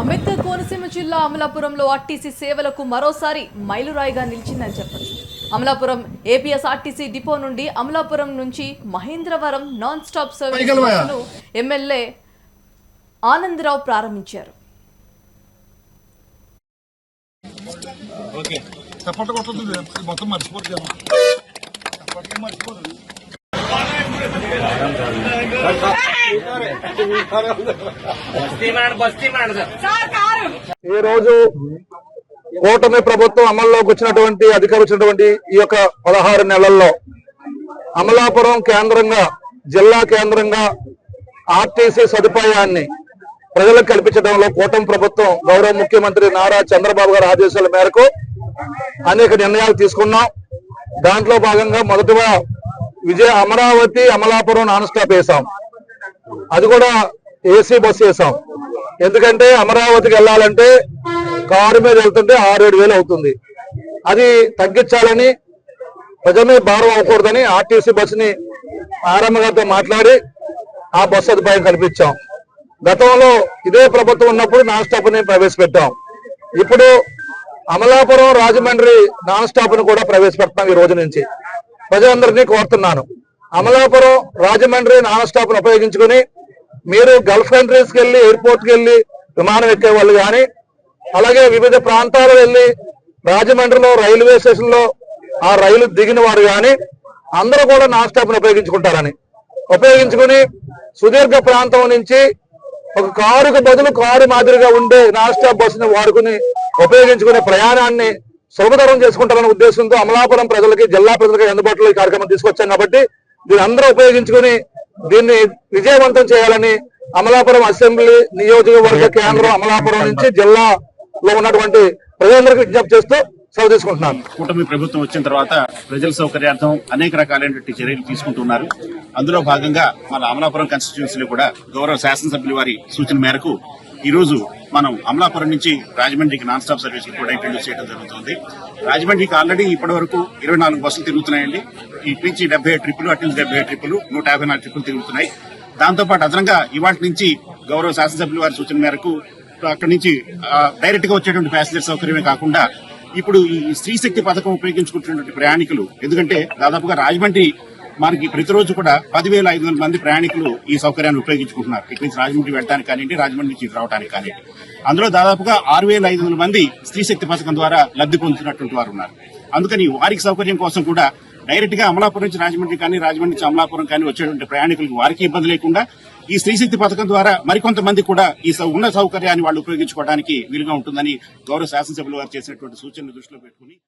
అంబేద్కర్ కోనసీమ జిల్లా అమలాపురంలో ఆర్టీసీ సేవలకు మరోసారి మైలురాయిగా నిలిచిందని చెప్పొచ్చు. అమలాపురం ఏపీఎస్ ఆర్టీసీ డిపో నుండి అమలాపురం నుంచి మహేంద్రవరం నాన్ స్టాప్ సర్వీస్ పైకెళ్ళవయ్యా. బస్సును ఎమ్మెల్యే ఆనందరావు ప్రారంభించారు. మొత్తం ఈ రోజు కూటమి ప్రభుత్వం అమల్లోకి వచ్చినటువంటి అధికారం వచ్చినటువంటి ఈ యొక్క పదహారు నెలల్లో అమలాపురం కేంద్రంగా జిల్లా కేంద్రంగా ఆర్టీసీ సదుపాయాన్ని ప్రజలకు కల్పించడంలో కూటమి ప్రభుత్వం గౌరవ ముఖ్యమంత్రి నారా చంద్రబాబు గారి ఆదేశాల మేరకు అనేక నిర్ణయాలు తీసుకున్నాం. దాంట్లో భాగంగా మొదటగా విజయ అమరావతి అమలాపురం నాన్ స్టాప్ వేశాం. అది కూడా ఏసీ బస్సు వేసాం. ఎందుకంటే అమరావతికి వెళ్ళాలంటే కారు మీద వెళ్తుంటే ఆరేడు వేలు అవుతుంది. అది తగ్గించాలని ప్రజల మీద భారం అవ్వకూడదని ఆర్టీసీ బస్సుని ఆరమ్మ గారితో మాట్లాడి ఆ బస్సు సదుపాయం కల్పించాం. గతంలో ఇదే ప్రభుత్వం ఉన్నప్పుడు నాన్ స్టాప్ని ప్రవేశపెట్టాం. ఇప్పుడు అమలాపురం రాజమండ్రి నాన్ స్టాప్ను కూడా ప్రవేశపెడతాం ఈ రోజు నుంచి. ప్రజలందరినీ కోరుతున్నాను. అమలాపురం రాజమండ్రి నాన్ స్టాప్ను ఉపయోగించుకుని మీరు గల్ఫ్ కంట్రీస్కి వెళ్ళి ఎయిర్పోర్ట్కి వెళ్ళి విమానం ఎక్కే వాళ్ళు కానీ అలాగే వివిధ ప్రాంతాలు వెళ్ళి రాజమండ్రిలో రైల్వే స్టేషన్లో ఆ రైలు దిగిన వారు కానీ అందరూ కూడా నాన్ స్టాప్ ఉపయోగించుకుంటారని. ఉపయోగించుకుని సుదీర్ఘ ప్రాంతం నుంచి ఒక కారుకు బదులు కారు మాదిరిగా ఉండే నాన్ స్టాప్ బస్సును వాడుకుని ఉపయోగించుకునే ప్రయాణాన్ని సులభతరం చేసుకుంటారనే ఉద్దేశంతో అమలాపురం ప్రజలకి జిల్లా ప్రజలకి అందుబాటులో ఈ కార్యక్రమం తీసుకొచ్చాం కాబట్టి దీని అందరూ ఉపయోగించుకుని దీన్ని విజయవంతం చేయాలని అమలాపురం అసెంబ్లీ నియోజకవర్గ కేంద్రం అమలాపురం నుంచి జిల్లాలో ఉన్నటువంటి ప్రజలందరికీ విజ్ఞప్తి చేస్తూ సెలవు తీసుకుంటున్నాను. కూటమి ప్రభుత్వం వచ్చిన తర్వాత ప్రజల సౌకర్యార్థం అనేక రకాలైనటువంటి చర్యలు తీసుకుంటున్నారు. అందులో భాగంగా మన అమలాపురం కాన్స్టిట్యున్సీలో కూడా గౌరవ శాసనసభ్యుల వారి సూచన మేరకు ఈ రోజు మనం అమలాపురం నుంచి రాజమండ్రికి నాన్ స్టాప్ సర్వీస్ కూడా ఇంట్రడ్యూస్ చేయడం జరుగుతుంది. రాజమండ్రికి ఆల్రెడీ ఇప్పటి వరకు ఇరవై నాలుగు బస్సులు తిరుగుతున్నాయండి. ఇటు నుంచి డెబ్బై ఏడు ట్రిప్పులు అటు నుంచి డెబ్బై ఏడు ట్రిప్పులు నూట యాభై నాలుగు ట్రిప్పులు తిరుగుతున్నాయి. దాంతోపాటు అదనంగా ఇవాటి నుంచి గౌరవ శాసనసభ్యుల వారి సూచన మేరకు అక్కడి నుంచి డైరెక్ట్గా వచ్చేటువంటి ప్యాసింజర్ సౌకర్యమే కాకుండా ఇప్పుడు ఈ స్త్రీశక్తి పథకం ఉపయోగించుకుంటున్నటువంటి ప్రయాణికులు ఎందుకంటే దాదాపుగా రాజమండ్రి మనకి ప్రతిరోజు కూడా పదివేల ఐదు వందల మంది ప్రయాణికులు ఈ సౌకర్యాన్ని ఉపయోగించుకుంటున్నారు. ఇక్కడి నుంచి రాజమండ్రి వెళ్ళడానికి కానివ్వండి రాజమండ్రి నుంచి రావడానికి కానివ్వండి. అందులో దాదాపుగా ఆరు వేల ఐదు వందల మంది స్త్రీశక్తి పథకం ద్వారా లబ్ధి పొందుతున్నటువంటి వారు ఉన్నారు. అందుకని వారికి సౌకర్యం కోసం కూడా డైరెక్ట్గా అమలాపురం నుంచి రాజమండ్రి కానీ రాజమండ్రి నుంచి అమలాపురం కానీ వచ్చేటువంటి ప్రయాణికులకు వారికి ఇబ్బంది లేకుండా ఈ స్త్రీశక్తి పథకం ద్వారా మరికొంతమంది కూడా ఈ సౌ- ఉన్న సౌకర్యాన్ని వాళ్ళు ఉపయోగించుకోవడానికి వీలుగా ఉంటుందని గౌరవ శాసనసభ్యులు వారు చేసినటువంటి సూచనలు దృష్టిలో పెట్టుకుని